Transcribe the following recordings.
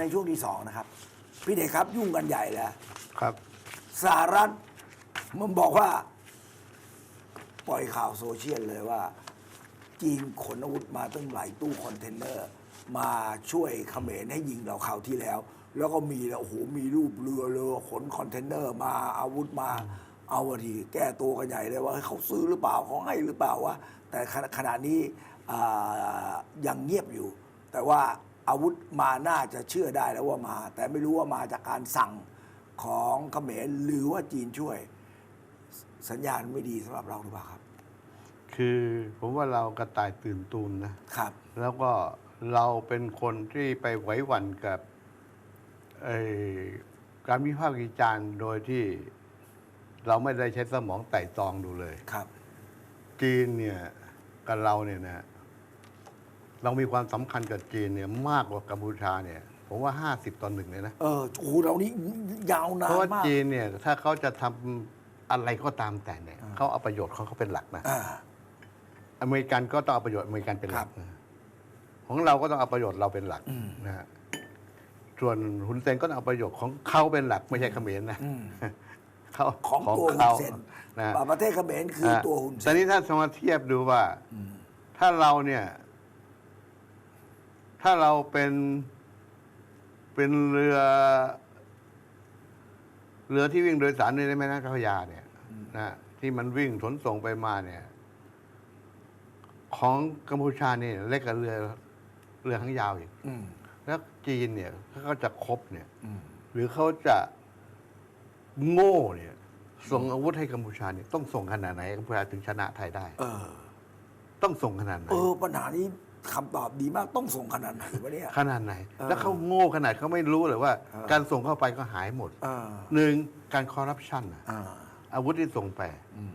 ในช่วงที่สองนะครับ พี่เด็กครับยุ่งกันใหญ่แล้วครับสหรัฐมันบอกว่า ปล่อยข่าวโซเชียลเลยว่า จีนขนอาวุธมาตั้งหลายตู้คอนเทนเนอร์ มาช่วยเขมรให้ยิงเราคราวที่แล้ว แล้วก็มีแล้วโอ้โหมีรูปเรือเรือขนคอนเทนเนอร์มาอาวุธมาเอาอะทีแก้ตัวกันใหญ่เลยว่าเฮ้ยเขาซื้อหรือเปล่าเขาให้หรือเปล่าวะแต่ขณะขณะนี้อ่ายังเงียบอยู่ แต่ว่า อาวุธมาน่าจะเชื่อได้แล้วว่ามา แต่ไม่รู้ว่ามาจากการสั่งของเขมรหรือว่าจีนช่วย สัญญาณไม่ดีสำหรับเราหรือเปล่าครับ คือผมว่าเรากระต่ายตื่นตูนนะครับ แล้วก็เราเป็นคนที่ไปไหวหวั่นกับเอ่อการวิพากษ์วิจารณ์โดยที่เราไม่ได้ใช้สมองไต่ตรองดูเลยครับ จีนเนี่ยกับเราเนี่ยนะ เรามีความสำคัญกับจีนเนี่ยมากกว่ากัมพูชาเนี่ยผมว่าห้าสิบต่อหนึ่งเลยนะ เออโอ้โหเรานี่ยาวนาเพราะนว่ามาก จีนเนี่ยถ้าเขาจะทำอะไรก็ตามแต่เนี่ยเขาเอาประโยชน์เขาเขาเป็นหลักนะ อ่า อเมริกันก็ต้องเอาประโยชน์อเมริกันเป็นหลักครับนะของเราก็ต้องเอาประโยชน์เราเป็นหลักอืมนะฮะส่วนฮุนเซนก็ต้องเอาประโยชน์ของเขาเป็นหลักไม่ใช่เขมรนะอืมเขาของตัวฮุเขานเซนนะ ประเทศเขมรคือตัวฮุนเซตอนนนี้ถ้าสมาเทียบดูว่า ถ้าเราเนี่ย ถ้าเราเป็นเป็นเรือ เรือที่วิ่งโดยสารในแม่น้ำเจ้าพระยาเนี่ยนะที่มันวิ่งขนส่งไปมาเนี่ย ของกัมพูชาเนี่ยเล็กกว่าเรือ เรือหางยาวอีกอืมแล้วจีนเนี่ยถ้าเขาจะคบเนี่ยอืมหรือเขาจะโง่เนี่ย ส่งอาวุธให้กัมพูชาเนี่ยต้องส่งขนาดไหนกัมพูชาถึงชนะไทยได้เออต้องส่งขนาดไหนเออปัญหานี้ คำตอบดีมากต้องส่งขนาดไหนวะเนี่ย ขนาดไหนเออแล้วเขาโง่ขนาดเขาไม่รู้เลยว่าเออการส่งเข้าไปก็หายหมดเออหนึ่งการคอร์รัปชันน่ะอ่า อาวุธที่ส่งไป อืม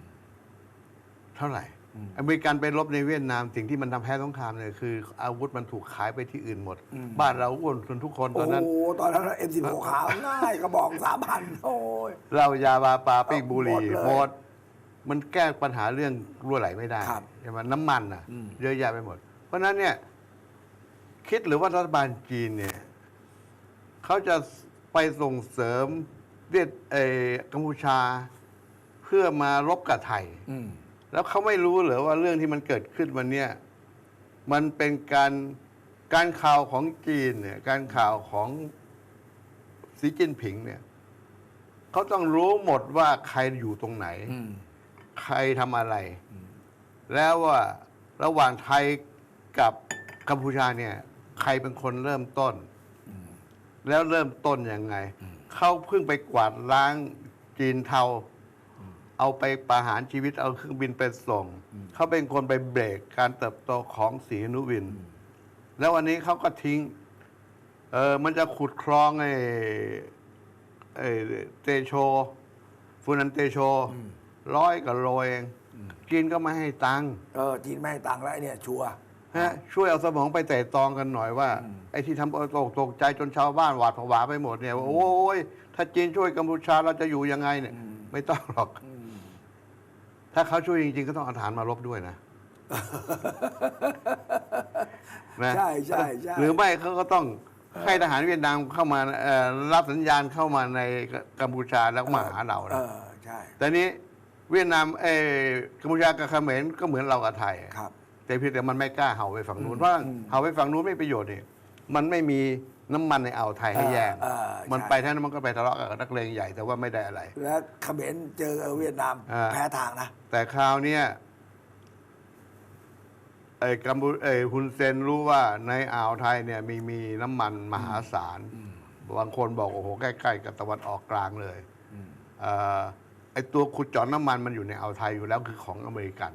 เท่าไหร่ อืมอเมริกันไปรบในเวียดนามสิ่งที่มันทำแพ้สงครามเนี่ยคือ อาวุธมันถูกขายไปที่อื่นหมด อืม บ้านเราอ้วนจนทุกคนตโอ้อนนั้น โหตอนนั้นเอ็มสิบหกขาวง่ายกระบอกสามพันโอ้ยเรายาบาปาปิ้งบุหรี่หมดเลยหมดมันแก้ปัญหาเรื่องรั่วไหลไม่ได้ครับใช่ไหมน้ำมันอะอืมเยอะแยะไปหมด เพราะฉะนั้นเนี่ยคิดหรือว่ารัฐบาลจีนเนี่ยเขาจะไปส่งเสริมเวียดเออกัมพูชาเพื่อมารบกับไทยอืมแล้วเขาไม่รู้เหรือว่าเรื่องที่มันเกิดขึ้นวันเนี้ยมันเป็นการการข่าวของจีนเนี่ย การข่าวของสีจิ้นผิงเนี่ยเขาต้องรู้หมดว่าใครอยู่ตรงไหนอืมใครทำอะไร แล้วว่าระหว่างไทย กับกัมพูชาเนี่ย ใครเป็นคนเริ่มต้น แล้วเริ่มต้นยังไง เขาเพิ่งไปกวาดล้างจีนเทา เอาไปประหารชีวิตเอาเครื่องบินไปส่ง เขาเป็นคนไปเบรกการเติบโตของศรีอนุวิน แล้ววันนี้เขาก็ทิ้ง เออมันจะขุดคลองไอ้ไอ้เตโชฟูนันเตโชร้อยกับโลเองจีนก็ไม่ให้ตังค์เออจีนไม่ให้ตังค์แล้วไอ้เนี่ยชัวร์ ฮะช่วยเอาสมองไปแต่ตองกันหน่อยว่าไอ้ที่ทำเอาตกตกใจจนชาวบ้านหวาดผวาไปหมดเนี่ยว่าโอ้ยถ้าจีนช่วยกัมพูชาเราจะอยู่ยังไงเนี่ย ไม่ต้องหรอก ถ้าเขาช่วยจริงๆ ก็ต้องเอาฐานมารบด้วยนะนะใช่ใช่ใช่หรือไม่เขาก็ต้องให้ทหารเวียดนามเข้ามาเอ่อรับสัญญาณเข้ามาในกัมพูชาแล้วมาหาเราเอนะอใช่แต่นี้เวียดนามเออกัมพูชากับเขมรก็เหมือนเรากับไทยครับ แต่เพียงแต่มันไม่กล้าเห่าไปฝั่งนู้นเพราะเห่าไปฝั่งนู้นไม่ประโยชน์นี่มันไม่มีน้ำมันในอ่าวไทยให้แย่งเออเออมันใช่ ไปท่านั้นมันก็ไปทะเลาะกับนักเลงใหญ่แต่ว่าไม่ได้อะไร แล้วเขมรเจอเวียดนามอ่า แพ้ทางนะ แต่คราวเนี้ยไอ้กัมพูไอ้ฮุนเซนรู้ว่าในอ่าวไทยเนี่ยมีมีน้ำมันมหาศาลบางคนบอกโอ้โหใกล้ๆกับตะวันออกกลางเลยเอ่อไอ้ตัวขุดเจาะน้ำมันมันอยู่ในอ่าวไทยอยู่แล้วคือของอเมริกัน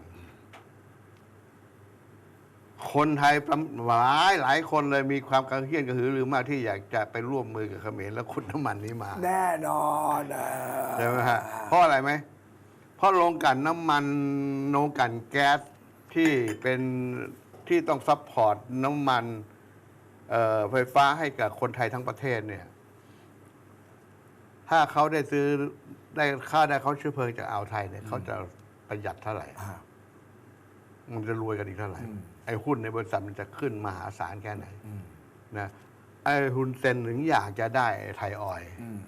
คนไทยประหลายหลายคนเลยมีความกระเฮี้ยนกระหือรือมากที่อยากจะไปร่วมมือกับเขมรแล้วขุดน้ำมันนี้มาแน่นอนเออใช่ไหมฮะเพราะอะไรไหมเพราะโรงกลั่นน้ำมันโรงกลั่นแก๊สที่เป็นที่ต้องซัพพอร์ตน้ำมันเอ่อไฟฟ้าให้กับคนไทยทั้งประเทศเนี่ย ถ้าเขาได้ซื้อได้ค่าได้เขาเชื้อเพลิงจากอ่าวไทยเนี่ยเขาจะประหยัดเท่าไหร่อ่า มันจะรวยกันอีกเท่าไหร่อืมไอ้หุ้นในบริษัทมันจะขึ้นมหาศาลแค่ไหนอืมนะไอ้ฮุนเซนถึงอยากจะได้ไทยออยล์อืม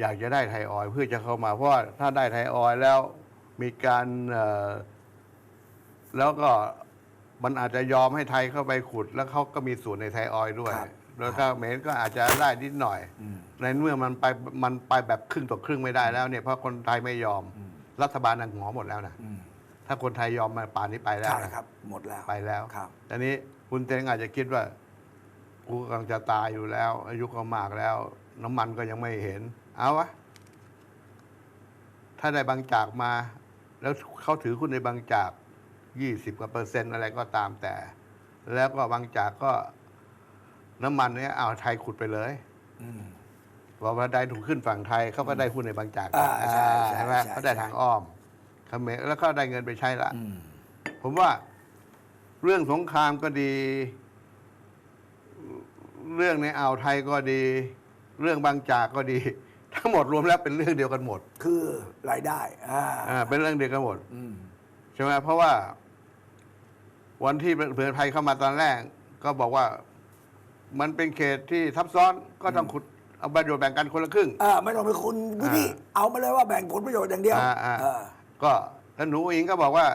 อยากจะได้ไทยออยล์เพื่อจะเข้ามาเพราะว่าถ้าได้ไทยออยล์แล้วมีการเอ่อแล้วก็มันอาจจะยอมให้ไทยเข้าไปขุด แล้วเขาก็มีส่วนในไทยออยล์ด้วยครับแล้วถ้าเขมรก็อาจจะได้นิดหน่อยอืมในเมื่อมันไปมันไปแบบครึ่งต่อครึ่งไม่ได้แล้วเนี่ยเพราะคนไทยไม่ยอมอืมรัฐบาลนั่งหงอหมดแล้วนะอืม ถ้าคนไทยยอมมาป่านนี้ไปแล้วใช่นะครับ หมดแล้วไปแล้วครับตอนนี้คุณเตงอาจจะคิดว่ากูกำลังจะตายอยู่แล้ว อายุก็มากแล้ว น้ำมันก็ยังไม่เห็น เอาวะถ้าได้บางจากมา แล้วเขาถือคุณในบางจากยี่สิบกว่าเปอร์เซ็นต์อะไรก็ตามแต่ แล้วก็บางจากก็ น้ำมันเนี่ยเอาไทยขุดไปเลยอืมบอกว่าได้ถูกขึ้นฝั่งไทยเขาก็ได้หุ้นในบางจากอ่าใช่ใช่ใช่ไหมใช่เขาได้ทางอ้อม เขมรแล้วก็ได้เงินไปใช้ละอืมผมว่าเรื่องสงครามก็ดี เรื่องในอ่าวไทยก็ดี เรื่องบางจากก็ดี ทั้งหมดรวมแล้วเป็นเรื่องเดียวกันหมด คือรายได้อ่าอ่าเป็นเรื่องเดียวกันหมดอืมใช่ไหมเพราะว่า วันที่เผื่อไทยเข้ามาตอนแรก ก็บอกว่า มันเป็นเขตที่ทับซ้อนก็ต้องขุดเอาประโยชน์แบ่งกันคนละครึ่งอ่าไม่ต้องไปคุณพื้นที่อ่าเอามาเลยว่าแบ่งผลประโยชน์อย่างเดียวอ่าอ่าเออ ก็แล้วหนูอิงก็บอกว่า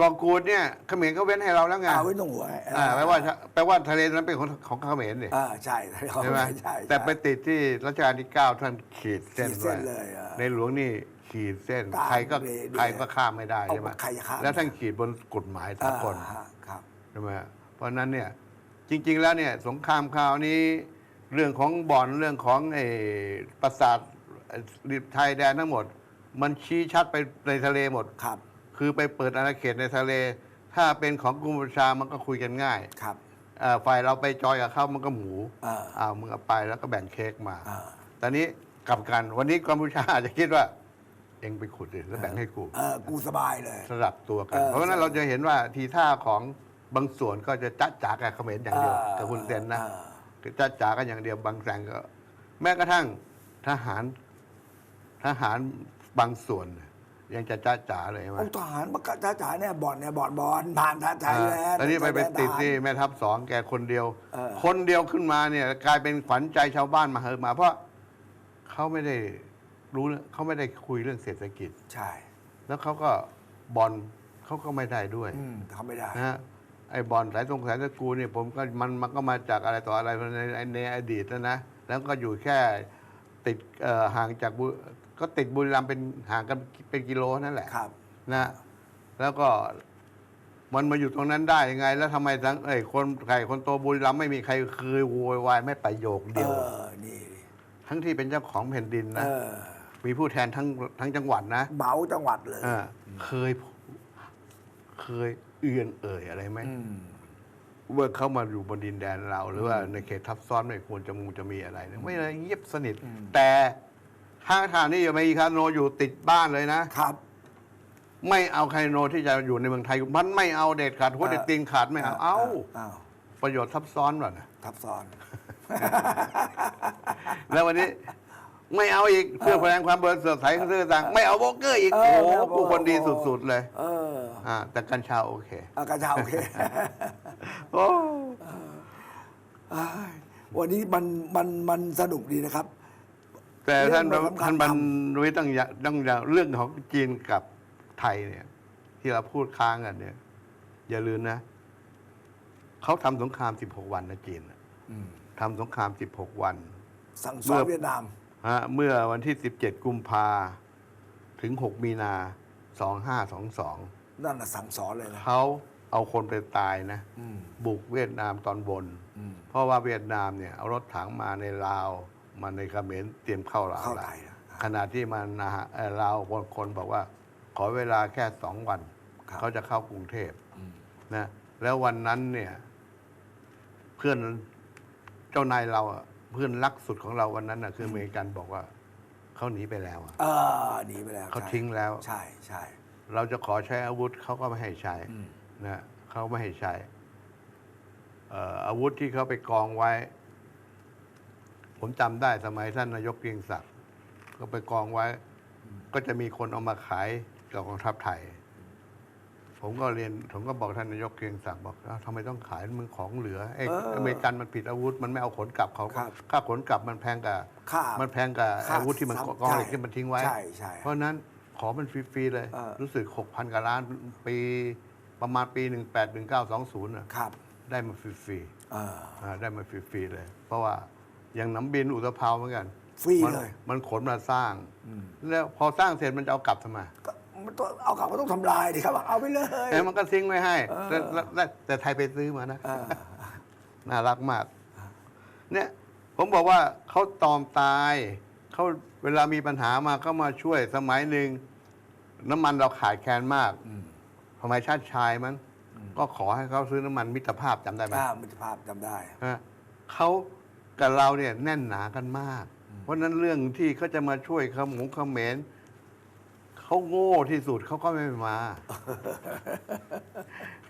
กองกูดเนี่ยเขมรเขาเว้นให้เราแล้วไงเอาไว้ตรงหัวอ่าแปลว่าแปลว่าทะเลนั้นเป็นของของเขมรเนี่ยอ่าใช่ใช่ไหมใช่แต่ไปติดที่รัชกาลที่เก้าท่านขีดเส้นขีดเส้ไว้นเลยอะในหลวงนี่ขีดเส้นกลางใครก็เดย์ใครก็ข้ามไม่ได้เอาใช่ไหมใครจะข้ามแล้วท่านขีดบนกฎหมายสากลอ่าครับใช่ไหมเพราะฉะนั้นเนี่ยจริง ๆ แล้วเนี่ยสงครามคราวนี้ เรื่องของบ่อนเรื่องของไอ้ปราสาทริบไทยแดนทั้งหมด มันชี้ชัดไปในทะเลหมด ครับ คือไปเปิดอาณาเขตในทะเล ถ้าเป็นของกัมพูชามันก็คุยกันง่ายครับเอ่อฝ่ายเราไปจอยกับเขามันก็หมูอ่าอ้าวมึงเอาไปแล้วก็แบ่งเค้กมาอ่าตอนนี้กลับกันวันนี้กัมพูชาอาจจะคิดว่า เองไปขุดดิแล้วแบ่งให้กู เออกูสบายเลย สลับตัวกัน เออเพราะฉะนั้นเราจะเห็นว่าทีท่าของบางส่วนก็จะจัดจากกับเขมรอย่างเดียวกับคุณเซนนะอ่าคือจัดจากกันอย่างเดียวบางแสงก็ แม้กระทั่งทหาร ทหาร บางส่วน ยังจะจ้าจ๋าเลยใช่ไหมโอ้ทหารประกาศจ้าจ๋าเนี่ยบ่อนเนี่ยบ่อนบอลผ่านทางไทยแลนด์ตอนนี้ไปไปชายแดติดทหารที่แม่ทัพสองแกคนเดียวเออคนเดียวขึ้นมาเนี่ย กลายเป็นขวัญใจชาวบ้านมาเฮอมา เพราะเขาไม่ได้รู้เรื่องเขาไม่ได้คุยเรื่องเศรษฐกิจ ใช่ แล้วเขาก็บอลเขาก็ไม่ได้ด้วยอืมทำไม่ได้นะฮะไอ้บอลสายตรงสายตระกูลเนี่ยผมก็มันมันก็มาจากอะไรต่ออะไรในในในอดีตนะนะ แล้วก็อยู่แค่ติดเอ่อห่างจากบุ ก็ติดบุรีรัมย์เป็นห่างกันเป็นกิโลนั่นแหละครับ นะ แล้วก็มันมาอยู่ตรงนั้นได้ยังไง แล้วทำไมทั้งเอ้ยคนใครคนโตบุรีรัมย์ไม่มีใครเคยโวยวายไม่ประโยคเอเดียวอนี่ทั้งที่เป็นเจ้าของแผ่นดินเอนะ อมีผู้แทนทั้งทั้งจังหวัดนะเหมาจังหวัดเลย เออเคย เคยเอื่อนเอ่ยอะไรไหม อืมว่าเข้ามาอยู่บนดินแดนเรา หรือว่าในเขตทับซ้อนไม่ควรจะมูจะมีอะไรนะไม่เลยเงียบสนิท แต่ ทางทางนี้ยังมีคาสิโนอยู่ติดบ้านเลยนะ ครับ ไม่เอาคาสิโนที่จะอยู่ในเมืองไทยมันไม่เอาเด็ดขาดหัวเด็ดตีนขาดไม่เอา เอาอ้าวประโยชน์ทับซ้อนว่ะนะทับซ้อน แล้ววันนี้ไม่เอาอีกเพื่อแสดงความบริสุทธิ์ใสของเรื่องต่างไม่เอาโบรกเกอร์อีกเอโอ้อโหไม่เอาผู้คนดีสุด ๆ เลยเอออ่าแต่กัญชาโอเคอากาศโอเคโอ้อ้ายวันนี้มันมันมันสนุกดีนะครับ แต่ท่านเรื่องสำคัญ ท่านบรรทลุยต้องอย่าต้องอย่าเรื่องของจีนกับไทยเนี่ย ที่เราพูดค้างกันเนี่ย อย่าลืมนะเขาทำสงคราม 16 วันนะจีนน่ะอืมทำสงคราม 16 วัน สั่งสเมื่อนอเวียดนาม ฮะเมื่อวันที่ 17 กุมภาถึง 6 มีนา 2522 นั่นน่ะสั่งสอนเลยนะเขาเอาคนไปตายนะ อืมบุกเวียดนามตอนบน อืมเพราะว่าเวียดนามเนี่ย เอารถถังมาในลาว มาในเขมรเตรียมเข้าลาวเข้าแล้วไทยนะขณะที่มันนะฮะเอ่อลาวคนคนบอกว่า ขอเวลาแค่สองวัน ครับเขาจะเข้ากรุงเทพอืม นะแล้ววันนั้นเนี่ย เพื่อนเจ้านายเราอะเพื่อนรักสุดของเราวันนั้นนะคืออเมริกันบอกว่าเขาหนีไปแล้วอะ เออหนีไปแล้วเขาใช่ทิ้งแล้ว ใช่ใช่ เราจะขอใช้อาวุธเขาก็ไม่ให้ใช้อืม นะเขาไม่ให้ใช้เอ่ออาวุธที่เขาไปกองไว้ ผมจำได้สมัยท่านนายกเกรียงศักดิ์ก็ไปกองไว้ ก็จะมีคนเอามาขายกับกองทัพไทย ผมก็เรียนผมก็บอกท่านนายกเกรียงศักดิ์บอกอ้าวทำไมต้องขายมึงของเหลือไอ้เอออเมริกันมันผิดอาวุธ มันไม่เอาขนกลับเขาครับค่าขนกลับมันแพงกับค่ามันแพงกับค่าอาวุธที่มันซ้ำกองเหล็กใช่ที่มันทิ้งไว้ ใช่ใช่เพราะฉะนั้นขอมันฟรีๆเลย เออ รู้สึกหกพันกว่าล้านปีประมาณปีหนึ่งแปดหนึ่งเก้าสองศูนย์ครับได้มาฟรีเออๆอ่าได้มาฟรีๆเลย เพราะว่า อย่างน้ำบินอุตภาวเหมือนกันฟรีมันเลย มันขนมาสร้าง แล้วพอสร้างเสร็จมันจะเอากลับทำไมก็มันต้องเอากลับก็ต้องทำลายดิครับ เอาไปเลย แต่มันก็ทิ้งไว้ให้เออแต่แต่แต่แต่ไทยไปซื้อมานะ เออ น่ารักมาก เนี่ย ผมบอกว่าเขาตอมตายเขาเวลามีปัญหามาเขามาช่วยสมัยหนึ่งน้ำมันเราขาดแคลนมากทำไมชาติชายมัน ก็ขอให้เขาซื้อน้ำมันมิตรภาพจำได้ไหมอ่ามิตรภาพจำได้ ฮะเขา กับเราเนี่ยแน่นหนากันมาก เพราะฉะนั้นเรื่องที่เขาจะมาช่วยขมงเขมรเขาโง่ที่สุดเขาก็ไม่มา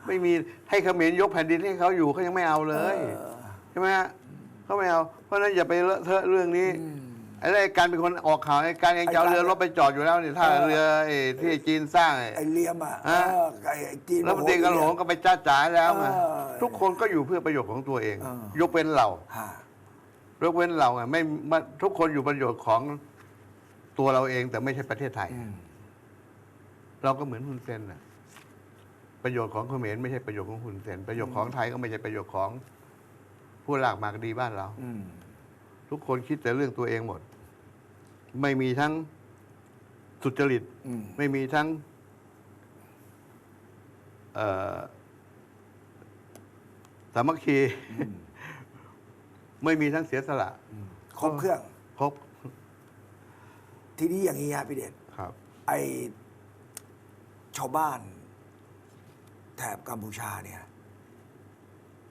ไม่มีให้เขมรยกแผ่นดินให้เขาอยู่เขายังไม่เอาเลยใช่ไหมฮะเขาไม่เอา เพราะฉะนั้นอย่าไปเลอะเทอะเรื่องนี้ไอ้เรื่องการเป็นคนออกข่าวไอ้การเองจะเอาไอ้การเรือรบไปจอดอยู่แล้วนี่ถ้าเออเรือไอ้ที่จีนสร้างไอ้ไอเลียมอะฮะเออไอ้จีนแล้วมันตีกระโหลงโอ้โก็ไปจ้าจ๋าแล้วไงเออทุกคนก็อยู่เพื่อประโยชน์ของตัวเองเออยกเว้นเราฮะ ยกเว้นเราไงไม่ไม่ทุกคนอยู่ประโยชน์ของตัวเราเองแต่ไม่ใช่ประเทศไทยอืมเราก็เหมือนฮุนเซนน่ะประโยชน์ของเขมรไม่ใช่ประโยชน์ของฮุนเซนประโยชน์ของไทยก็ไม่ใช่ประโยชน์ของ ผู้หลากมากดีบ้านเราอืมทุกคนคิดแต่เรื่องตัวเองหมด ไม่มีทั้งสุจริตอืมไม่มีทั้งเอ่อสามัคคี ไม่มีทั้งเสียสละ ครบเครื่อง ครบ ทีนี้อย่างนี้ฮะพี่เด่นครับ ไอชาวบ้าน แถบกัมพูชาเนี่ย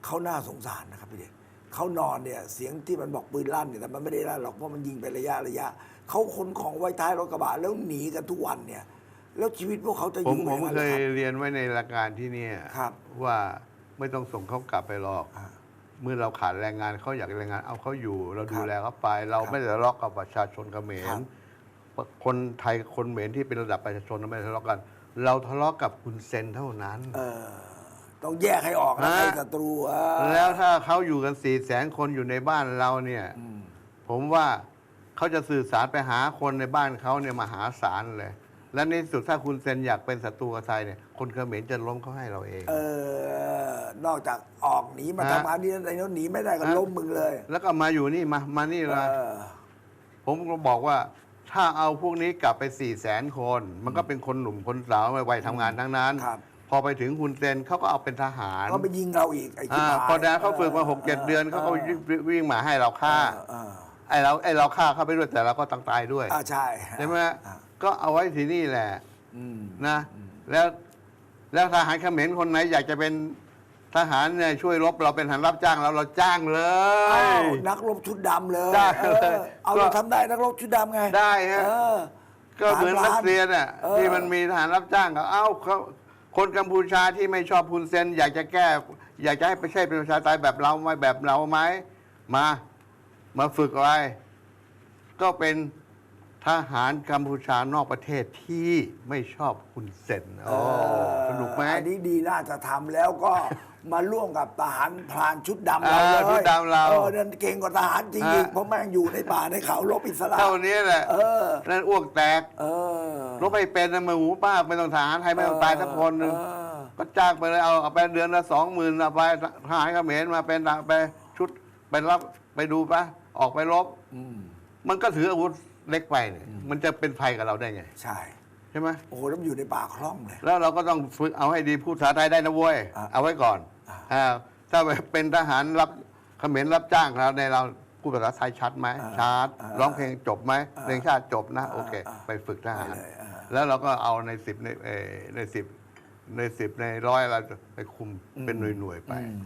เขาน่าสงสารนะครับพี่เด่นเขานอนเนี่ย เสียงที่มันบอกปืนลั่นเนี่ยแต่มันไม่ได้ลั่นหรอกเพราะมันยิงเป็นระยะระยะเขาขนของไว้ท้ายรถกระบะแล้วหนีกันทุกวันเนี่ย แล้วชีวิตพวกเขาจะอผมยู่ผมยังไงเคยล่ะรับ เรียนไว้ในรายการที่เนี่ยครับ ว่าไม่ต้องส่งเขากลับไปหรอก อ่า เมื่อเราขาดแรงงานเขาอยากแรงงานเอาเขาอยู่ เราดูครับแลเขาไป เราครับไม่ได้ทะเลาะกับประชาชนเขมครัรบคนไทยคนเขมรที่เป็นระดับประชาชนเราไม่ได้ทะเลาะกัน เราทะเลาะกับคุณเซนเท่านั้นเออต้องแยกให้ออกนะฮะใครศัตรูเออแล้วถ้าเขาอยู่กันสี่แสนคนอยู่ในบ้านเราเนี่ยผมว่าเขาจะสื่อสารไปหาคนในบ้านเขาเนี่ยมหาศาลเลย และในที่สุดถ้าคุณเซนอยากเป็นศัตรูกับไทยเนี่ย คนเขมรจะล้มเขาให้เราเอง เออ นอกจากออกหนีมาฮะ ทำงานนี้ในโน้นหนีไม่ได้ก็ฮะล้มมึงเลย แล้วก็มาอยู่นี่มามานี่เอละอผมก็บอกว่าถ้าเอาพวกนี้กลับไปสี่แสนคน มันก็เป็นคนหนุ่มคนสาววัยทำงานทั้งนั้น ครับ พอไปถึงคุณเซนเขาก็เอาเป็นทหารก็ไปยิงเราอีกไอ้ที่อ่าพอดาเขาฝึกมาหกเจ็ดเดือนเขาก็วิ่งมาให้เราฆ่าเออไอ้เราไอ้เราฆ่าเขาไปด้วยแต่เราก็ต้องตายด้วย อ่าใช่ใช่ไหมอ่าก็เอาไว้ที่นี่แหละอืมนะ แล้วแล้วทหารเขมรคนไหนอยากจะเป็น ทหารเนี่ยช่วยรบเราเป็นทหารรับจ้างเราเราจ้างเลอ้าวย นักรบชุดดำเลยได้เอเลยอเอาก็ เราทำได้นักรบชุดดำไงได้ฮะ เออ ก็เหมือนรัสเซียน่ะเออ ที่มันมีทหารรับจ้างก็เอ้าเขาคนกัมพูชาที่ไม่ชอบพุนเซนอยากจะแก้ อยากจะให้ไปใช่เป็นประชาธิปไตยแบบเราไหมแบบเราไหมมา มาฝึกอะไร ก็เป็น ทหารกัมพูชานอกประเทศที่ไม่ชอบคุณเซนโอ้สนุกไหมอันนี้ดีน่าจะทำแล้วก็ มาร่วมกับทหารพรานชุดดำเราอ่าเลยชุดดำเราเออนั่นเก่งกว่าทหารจริงอีกอ่าเพราะแม่งอยู่ในป่าในเขารบอิสระเท่านี้แหละเออนั่นอ้วกแตกเออรบไม่เป็นนะมือหมูป้าไม่ต้องทหารไทยไม่ต้องตายสักคนหนึ่งเออก็จ้างไปเลยเอาเอาไปเดือนละสองหมื่นเอาไปทหารเขมรมาเป็นไปชุดไปรับไปดูปะออกไปรบอืมมันก็ถืออาวุธ เล็กไปเนี่ยมันจะเป็นภัยกับเราได้ไง ใช่ ใช่ไหมโอ้โหแล้วมันอยู่ในป่าคล่องเลย แล้วเราก็ต้องฝึกเอาให้ดีพูดภาษาไทยได้นะเว้ย อะ เอาไว้ก่อนอะอ่าถ้าเป็นทหารรับเขมรรับจ้างเราในเราพูดภาษาไทยชัดไหมอ่าชัดอ่าร้องเพลงจบไหมอ่าเพลงชาติจบนะอ่าโอเค อ่าไปฝึกทหาร ไปเลยอ่า แล้วเราก็เอาในสิบในเอ่อในสิบในสิบในร้อยเราไปคุมเป็นหน่วยหน่วยๆไปอืม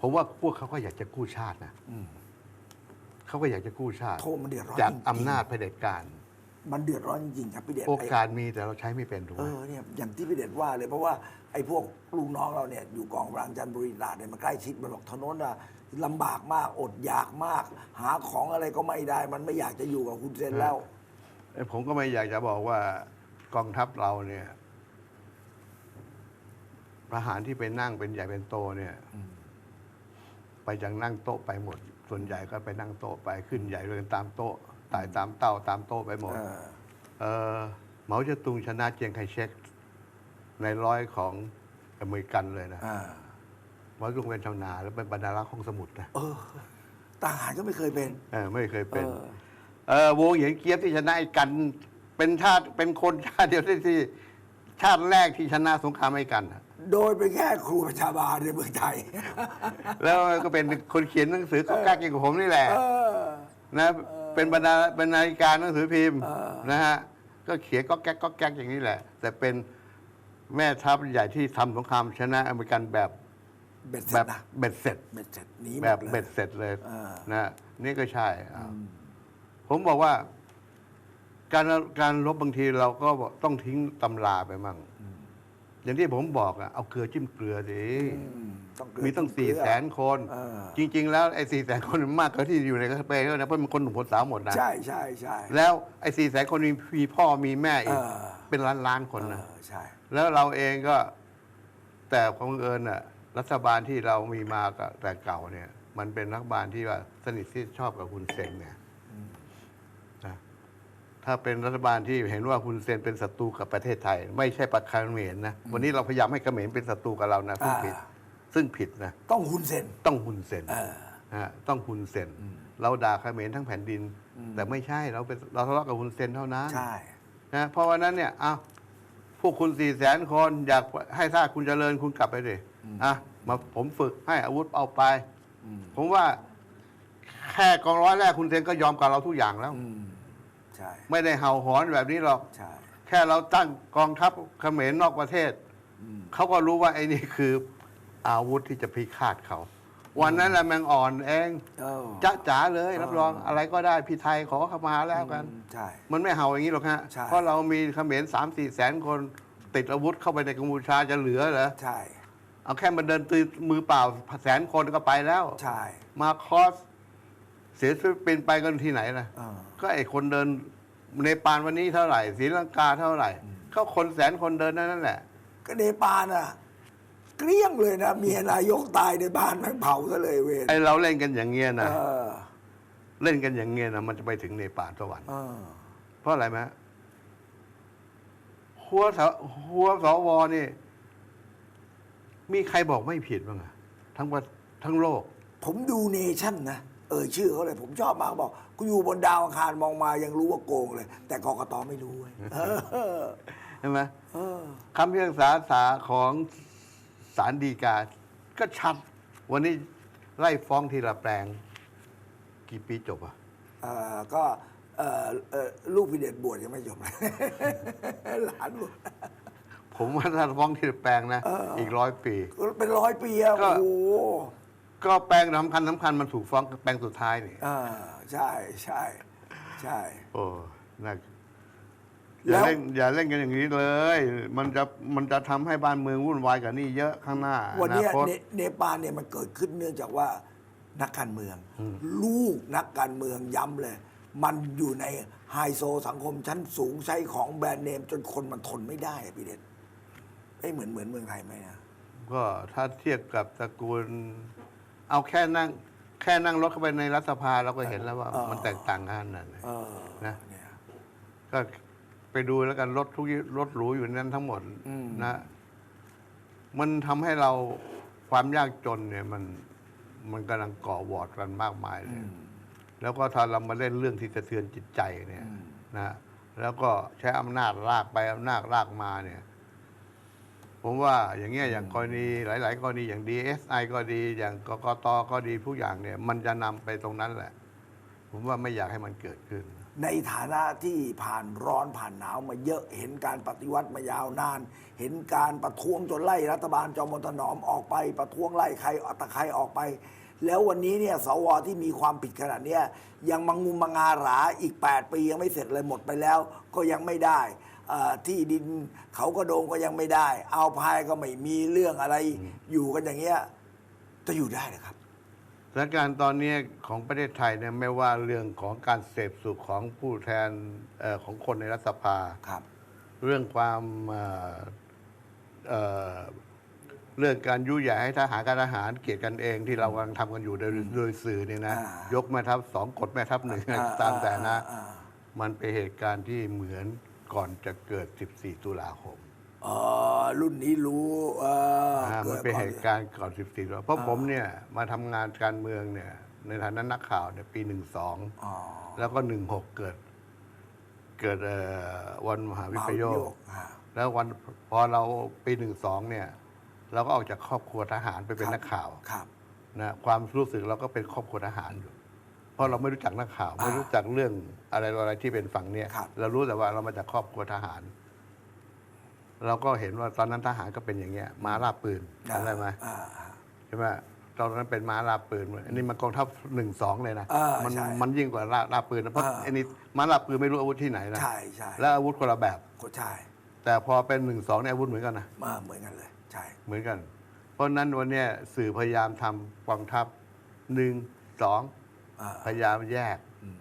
ผมว่าพวกเขาก็อยากจะกู้ชาตินะอืม เขาก็อยากจะกู้ชาติโทษมันเดือดร้อนจากจริงๆอำนาจเผด็จการ มันเดือดร้อนจริงๆครับพี่เดชโอกาสมีแต่เราใช้ไม่เป็นถูกเอไหมอเนี่ยอย่างที่พี่เดชว่าเลยเพราะว่าไอ้พวกลูกน้องเราเนี่ยอยู่กองกลางจันทบุรีตราดเนี่ยมันใกล้ชิดมันบอกถนนอะลำบากมากอดอยากมาก หาของอะไรก็ไม่ได้ มันไม่อยากจะอยู่กับคุณเซนแล้ว เอ้ยผมก็ไม่อยากจะบอกว่ากองทัพเราเนี่ยทหารที่ไปนั่งเป็นใหญ่เป็นโตเนี่ย ไปจากนั่งโต๊ะไปหมด ส่วนใหญ่ก็ไปนั่งโต๊ะไปขึ้นใหญ่เรือนตามโต๊ะตายตามเต้าตามโต๊ะไปหมดเออเออเหมาเจ๋อตุงชนะเจียงไคเชกในร้อยของอเมริกันเลยนะอ่าเหมาเจ๋อตุงเป็นชาวนาแล้วเป็นบรรณารักษ์ของสมุทรนะเออทหารก็ไม่เคยเป็นเออไม่เคยเป็นเออเออวงเหยียนเกียบที่ชนะไอ้กัน เป็นชาติเป็นคนชาติเดียวที่ที่ชาติแรกที่ชนะสงครามไอ้กันน่ะ โดยเป็นแค่ครูประชาบาลในเมืองไทย แล้วก็เป็นคนเขียนหนังสือก็กล้ากินกับผมนี่แหละเออ นะเป็นบรรณาบรรณาธิการหนังสือพิมพ์เออ นะฮะก็เขียนก็แก๊กก็แก๊กอย่างนี้แหละ แต่เป็นแม่ทัพใหญ่ที่ทำสงครามชนะอเมริกันแบบเบ็ดเสแบร็จบนะเบ็ดเสร็จ เบ็ดเสร็จหนีหมแบบดเลยเบ็ดเสร็จเลยเออ นะนี่ก็ใช่อ่าผมบอกว่า การการรบบางทีเราก็ต้องทิ้งตำราไปมั่ง อย่างที่ผมบอกอะเอาเกลือจิ้มเกลือสิอืมต้องเกลืมีตั้งเกลืสี่แสนคน เออ จริง ๆ แล้วไอ้สี่แสนคนมันมากกว่าที่อยู่ในสเปนแล้วนะเพราะมันคนหนุ่มคนสาวหมดนะใช่ใช่ใช่ แล้วไอ้สี่แสนคนนี้มีพ่อมีแม่อีกเออ เป็นล้านล้านๆคนเอนะ อใช่ แล้วเราเองก็แต่ของเอิญน่ะรัฐบาลที่เรามีมากับแต่เก่าเนี่ย มันเป็นรัฐบาลที่ว่าสนิทที่ชอบกับคุณเซนเนี่ยนะ ถ้าเป็นรัฐบาลที่เห็นว่าคุณเซนเป็นศัตรูกับประเทศไทย ไม่ใช่ประคาเขมรนะ วันนี้เราพยายามให้เขมรเป็นศัตรูกับเรานะซึ่งผิดอ่าซึ่งผิดนะ ต้องหุนเซนต้องหุนเซนเออนะฮะต้องหุนเซนเราด่าเขมรทั้งแผ่นดิน แต่ไม่ใช่เราเป็นเราทะเลาะกับหุนเซนเท่านั้นใช่นะเพราะวันนั้นเนี่ยเอาพวกคุณสี่แสนคนอยากให้ถ้าคุณเจริญคุณกลับไปดิอะมาผมฝึกให้อาวุธเอาไปผมว่าแค่กองร้อยแรกคุณเซนก็ยอมกับเราทุกอย่างแล้วอืม ใช่ไม่ได้เห่าหอนแบบนี้หรอก ใช่แค่เราตั้งกองทัพเขมรนอกประเทศเขาก็รู้ว่าไอ้นี่คืออาวุธที่จะพิฆาตเขา วันนั้นแหละแมงอ่อนเองเออจ้าจ๋าเลยเออรับรองอะไรก็ได้พี่ไทยขอเข้ามาแล้วกัน ใช่ มันไม่เห่าอย่างนี้หรอกฮะ ใช่ เพราะเรามีเขมรสามสี่แสนคนติดอาวุธเข้าไปในกัมพูชาจะเหลือเหรอ ใช่เอาแค่มาเดินตือมือเปล่าแสนคนก็ไปแล้ว ใช่ มาคอส เสียชีวิตเป็นไปกันที่ไหนล่ะเออก็ไอ้คนเดินในปานวันนี้เท่าไหร่ศรีลังกาเท่าไหร่ ก็คนแสนคนเดินนั่นแหละ ก็เนปาลอะ เกลี้ยงเลยนะ เมียนายกตายในบ้านแม่งเผาซะเลยเวรไอ้เราเล่นกันอย่างเงี้ยเอนะอเล่นกันอย่างเงี้ยนะมันจะไปถึงในป่าสวรรค์เออเพราะอะไรไหมฮะหัวสหัวสวนี่ มีใครบอกไม่ผิดบ้างอะทั้งประทั้งโลก ผมดูเนชั่นนะเออชื่อเขาเลย ผมชอบมากบอก กูอยู่บนดาวอังคารมองมายังรู้ว่าโกงเลย แต่กกตไม่รู้เว้ยเออใช่ไหมเออ คำพิพากษาสาของศาลฎีกา ก็ชัด วันนี้ไล่ฟ้องทีละแปลง กี่ปีจบอะ เออก็เออเออลูกพิเดชบวชยังไม่จบเลย หลานบวช ผมว่าถ้าฟ้องทีละแปลงนะ เอออี อีกร้อยปี เป็นร้อยปีอะก็ โอ้โห ก็แปลงสำคัญสำคัญมันถูกฟ้องแปลงสุดท้ายนี่อ่าใช่ใช่ใช่ โอ้น่าอแล้ย่าวเล่นอย่าเล่นกันอย่างนี้เลย มันจะมันจะทำให้บ้านเมืองวุ่นวายกับนี่เยอะข้างหน้าวันเนี้ยอนาคต เนเนปาลเนี่ยมันเกิดขึ้นเนื่องจากว่านักการเมือง ลูกนักการเมืองย้ำเลย มันอยู่ในไฮโซสังคมชั้นสูงใช้ของแบรนด์เนม จนคนมันทนไม่ได้อะพี่เด็ดไม่เหมือนเหมือนเมืองไทยไหมนะ ก็ถ้าเทียบกับตระกูล เอาแค่นั่ง แค่นั่งรถเข้าไปในรัฐสภาเราก็เห็นแล้วว่าเออ มันแตกต่างกันนั่นเออนะ เนี่ย ก็ไปดูแล้วกันรถทุกยี่รถหรูอยู่ในนั้นทั้งหมดอืม นะ มันทำให้เราความยากจนเนี่ย มันมันกำลังก่อวอร์ดกันมากมายเลย แล้วก็ถ้าเรามาเล่นเรื่องที่สะเทือนจิตใจเนี่ยนะแล้วก็ใช้อำนาจลากไปอำนาจลากมาเนี่ย ผมว่าอย่างเงี้ยอย่างกรณีหลาย ๆ กรณีอย่าง DSI ก็ดี อย่างกกตก็ดีทุกอย่างเนี่ย มันจะนำไปตรงนั้นแหละ ผมว่าไม่อยากให้มันเกิดขึ้น ในฐานะที่ผ่านร้อนผ่านหนาวมาเยอะเห็นการปฏิวัติมายาวนาน เห็นการประท้วงจนไล่รัฐบาลจอมพลถนอมออกไป ประท้วงไล่ใครตะใครออกไป แล้ววันนี้เนี่ยสวที่มีความผิดขนาดเนี้ยยังมังงุมมังงาหราอีก 8 ปียังไม่เสร็จเลยหมดไปแล้ว ก็ยังไม่ได้เอ่อ ที่ดินเขากระโดงก็ยังไม่ได้ เอาพายก็ไม่มีเรื่องอะไร อยู่กันอย่างเงี้ยจะอยู่ได้เหรอครับสถานการณ์ตอนนี้ของประเทศไทยเนี่ยไม่ว่าเรื่องของการเสพสุขของผู้แทนเออของคนในรัฐสภาครับ เรื่องความเอ่อเอ่อเรื่องการยุยงให้ทหารการทหารเกลียดกันเองที่เรากำลังทำกันอยู่โดยโดยสื่อเนี่ยนะอ่ายกแม่ทัพสองกดแม่ทัพหนึ่งอ่ตามแต่นะอ่าอ่ามันเป็นเหตุการณ์ที่เหมือน ก่อนจะเกิด 14 ตุลาคมอ๋อรุ่นนี้รู้เอออ่ากิมันดเป็นก่อเหตุการณ์ก่อน 14ตุลาเพราะผมเนี่ยมาทำงานการเมืองเนี่ยในฐานะนักข่าวเนี่ยปี12อ๋อแล้วก็ 16 เกิด เกิดเอ่อวันมหาวิปโยค อ่า แล้ววันพอเราปี 12 เนี่ย เราก็ออกจากครอบครัวทหารไปเป็นครับ นักข่าวครับ นะความรู้สึกเราก็เป็นครอบครัวทหารอยู่ เพราะเราไม่รู้จักนักข่าว ไม่รู้จักเรื่องอะไรอะไรที่เป็นฝั่งเนี่ยครับ เรารู้แต่ว่าเรามาจากครอบครัวทหาร เราก็เห็นว่าตอนนั้นทหารก็เป็นอย่างเงี้ยม้าราบปืนจำได้ไหมอ่า ใช่ไหมตอนนั้นเป็นม้าราบปืนอันนี้มันกองทัพหนึ่งสองเลยนะอ่ามัใช่มันยิ่งกว่าราราบปืนนะเพราะอ่า อันนี้ม้าราบปืนไม่รู้อาวุธที่ไหนนะใช่ใช่แล้วอาวุธคนละแบบ ก็ใช่แต่พอเป็นหนึ่งสองเนี่ยอาวุธเหมือนกันนะ มาเหมือนกันเลย ใช่ เหมือนกัน เพราะฉะนั้นวันเนี้ยสื่อพยายามทำกองทัพหนึ่งสองอ่า พยายามแยกอืม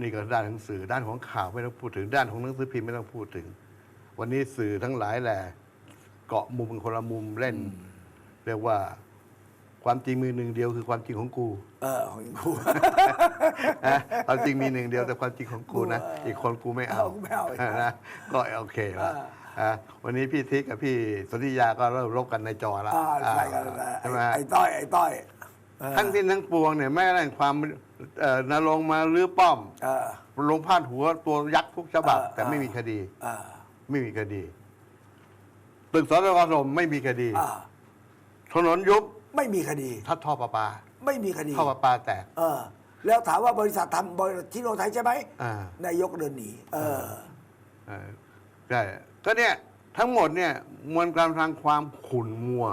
นี่ก็ด้านของสื่อด้านของข่าวไม่ต้องพูดถึงด้านของหนังสือพิมพ์ไม่ต้องพูดถึง วันนี้สื่อทั้งหลายแหละเกาะมุมคนละมุมเล่น เรียกว่าความจริงมีหนึ่งเดียวคือความจริงของกู เออของกูนะความจริงมีหนึ่งเดียวแต่ความจริงของกูนะกูเอออีอีกคนกูไม่เอาเอากูไม่เอาอีกนะก็โอเคละอ่าอะวันนี้พี่ทิกกับพี่สนธิยาก็เริ่มรบกันในจอละอ่าใช่กันอ่าไอ้ใช่ไหมไอ้ต้อยไอ้ต้อยเออ ทั้งสิ้นทั้งปวงเนี่ยแม้กระทั่งความเอ่อนรงค์มาลื้อป้อมเออลงพาดหัวตัวยักษ์ทุกฉบับเออแต่ไม่มีคดีเออไม่มีคดี ตึกสตกสมไม่มีคดีอ่าถนนยุบไม่มีคดีทัดท่อประปา ไม่มีคดีท่อประปาแตกเออ แล้วถามว่าบริษัททำบริษัทที่โนไทยใช่ไหมอ่านายกเดินหนีเออเออใช่ก็เนี่ยทั้งหมดเนี่ยมวลการทางความขุ่นมัว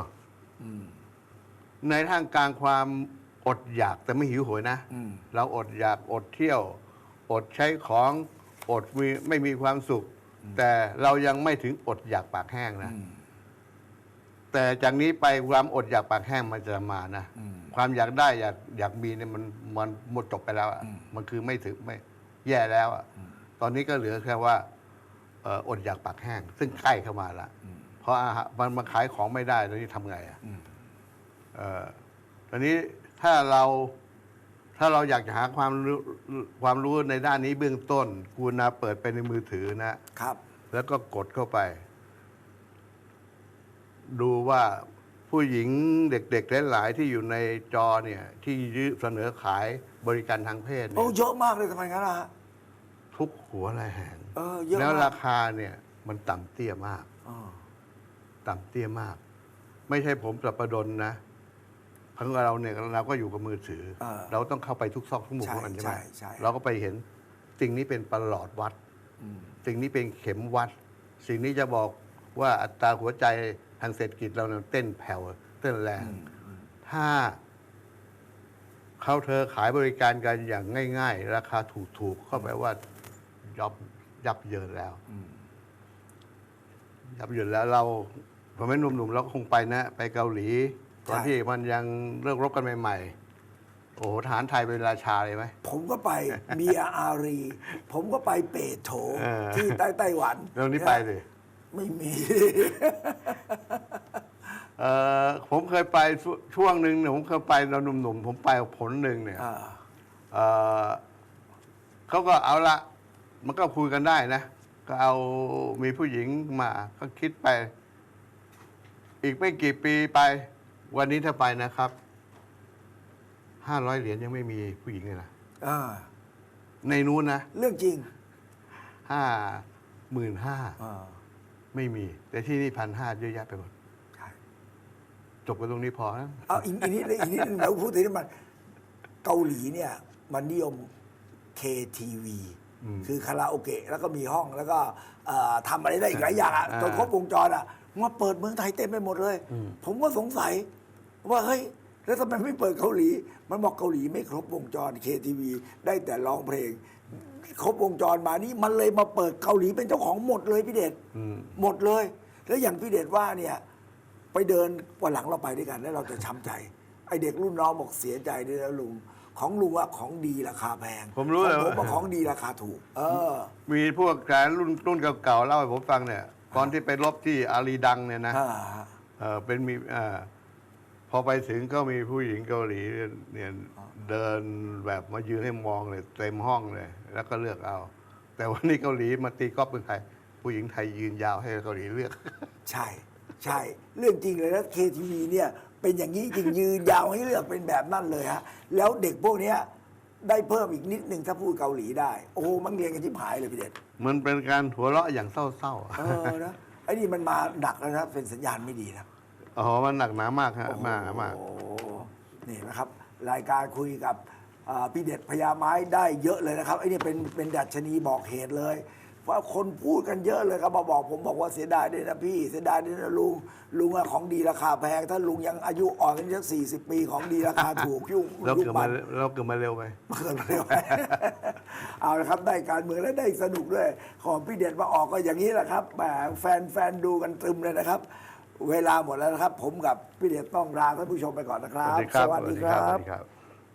อืม ในทางกลางความอดอยากแต่ไม่หิวโหยนะ อืม เราอดอยากอดเที่ยว อดใช้ของอดมีไม่มีความสุข แต่เรายังไม่ถึงอดอยากปากแห้งนะ อืม แต่จากนี้ไปความอดอยากปากแห้งมันจะมานะ อืม ความอยากได้อยากอยากมีเนี่ยมันมันหมดจบไปแล้วอะอืม มันคือไม่ถึงไม่แย่แล้วอะอืมตอนนี้ก็เหลือแค่ว่าเอ่ออดอยากปากแห้ง ซึ่งใกล้เข้ามาละอืมเพราะอาหารมันมาขายของไม่ได้ตอนนี้ทำไงอะอืมเอ่อ ตอนนี้ถ้าเราถ้าเราอยากจะหาความรู้ความรู้ในด้านนี้เบื้องต้นกูนาเปิดไปในมือถือนะครับ แล้วก็กดเข้าไป ดูว่าผู้หญิงเด็กๆหลายๆที่อยู่ในจอเนี่ย ที่ยื่นเสนอขายบริการทางเพศโอ้เนี่ยเยอะมากเลยทำไมงั้นล่ะฮะทุกหัวละแหงเออเยอะแล้วมากราคาเนี่ย มันต่ำเตี้ยมากเออต่ำเตี้ยมาก ไม่ใช่ผมสับประดนนะ ทั้งเราเนี่ยเราก็อยู่กับมือถือเออเราต้องเข้าไปทุกซอกทุกมุมใช่ของมันใช่ไหมใช่ใช่เราก็ไปเห็นสิ่งนี้เป็นประหลอดวัดอืมสิ่งนี้เป็นเข็มวัด สิ่งนี้จะบอกว่าอัตราหัวใจทางเศรษฐกิจเราเนี่ยเต้นแผ่วเต้นแรงอืมอืมถ้าเขาเธอขายบริการกันอย่างง่าย ๆ ราคาถูกๆเข้าไปว่ายับยับเยินแล้วอืมยับเยินแล้วเราผมเป็นหนุ่มๆเราก็คงไปนะ ไปเกาหลี ตอนที่มันยังเลิกรบกันใหม่ๆ โอ้โหทหารไทยเป็นราชาเลยไหม ผมก็ไปเมียอารี ผมก็ไปเปโถเออ ที่ใต้ไต้หวันเรื่องนี้ไปสิ ไม่มี เอ่อผมเคยไปช่วช่วงหนึ่งเนี่ยผมเคยไปตอนหนุ่มๆ ผมไปผลหนึ่งเนี่ยอ่าเอ่อเขาก็เอาละ มันก็คุยกันได้นะ ก็เอามีผู้หญิงมาก็คิดไป อีกไม่กี่ปีไป วันนี้ถ้าไปนะครับห้าร้อยเหรียญยังไม่มีผู้หญิงเลยนะอ่าในนู้นนะเรื่องจริงห้าหมื่นห้าอ่าไม่มี แต่ที่นี่พันห้าเยอะแยะไปหมดใช่จบกันตรงนี้พอนะเอาอีกอีกนิดเลยอีกนิดนึงเดี๋ยวพูดถึงนี่มันเกาหลีเนี่ย มันนิยม KTV อืมคือคาราโอเกะแล้วก็มีห้องแล้วก็เอ่อทำอะไรได้อีกหลายอย่างอะอ่าจนครบวงจรอะ มาเปิดเมืองไทยเต็มไปหมดเลยอืมผมก็สงสัย ว่าเฮ้ยแล้วทำไมไม่เปิดเกาหลี มันบอกเกาหลีไม่ครบวงจร KTV ได้แต่ร้องเพลง ครบวงจรมานี่มันเลยมาเปิดเกาหลีเป็นเจ้าของหมดเลยพี่เดชอืมหมดเลย แล้วอย่างพี่เดชว่าเนี่ย ไปเดินวันหลังเราไปด้วยกัน แล้วเราจะช้ำใจ ไอเด็กรุ่นน้องบอกเสียใจด้วยนะลุงของลุงว่าของดีราคาแพงผมรู้ของเลยผมว่าว่าของดีราคาถูก เออ มีพวกแกรุ่นรุ่นเก่าๆเล่าให้ผมฟังเนี่ย ตอนที่ไปรบที่อารีดังเนี่ยนะอ่าเอ่อเป็นมีอ่าพอไปถึงก็มีผู้หญิงเกาหลีเนี่ยเดินแบบมายืนให้มองเลยเต็มห้องเลย แล้วก็เลือกเอา แต่วันนี้เกาหลีมาตีกอล์ฟเป็นไทย ผู้หญิงไทยยืนยาวให้เกาหลีเลือก ใช่ ใช่ เรื่องจริงเลยนะเคทีวีเนี่ย เป็นอย่างนี้จริงยืนยาวให้เลือกเป็นแบบนั้นเลยฮะแล้วเด็กพวกเนี้ย ได้เพิ่มอีกนิดนึงถ้าพูดเกาหลีได้ โอ้โหมันเรียนกันที่หายเลยพี่เด็ดมันเป็นการหัวเราะอย่างเศร้าเออนะไอ้นี่มันมาหนักแล้วนะเป็นสัญญาณไม่ดีนะๆอ๋อมันหนักหนามากฮะมากมากโอ้โหนี่นะครับ รายการคุยกับอ่าพี่เด็ดพญาไม้ได้เยอะเลยนะครับไอ้นี่เป็นเป็นดัชนีบอกเหตุเลย ว่าคนพูดกันเยอะเลยครับมาบอกผมบอกว่าเสียดายด้วยนะพี่เสียดายด้วยนะลุงลุงอะของดีราคาแพง ถ้าลุงยังอายุอ่อนกันสักสี่สิบปีของดีราคาถูกยุ่งเรายุคเกิดบัมาตรเราเกิดมาเร็วไป เกิดมาเร็วเอาละครับได้การเมืองและได้สนุกด้วย ของพี่เด็ดมาออกก็อย่างนี้แหละครับแหมแฟนแฟนดูกันตรึมเลยนะครับ เวลาหมดแล้วนะครับ ผมกับพี่เด็ดต้องลาท่านผู้ชมไปก่อนนะครับ สวัสดีครับ สวัสดีครัสวับสดีครับ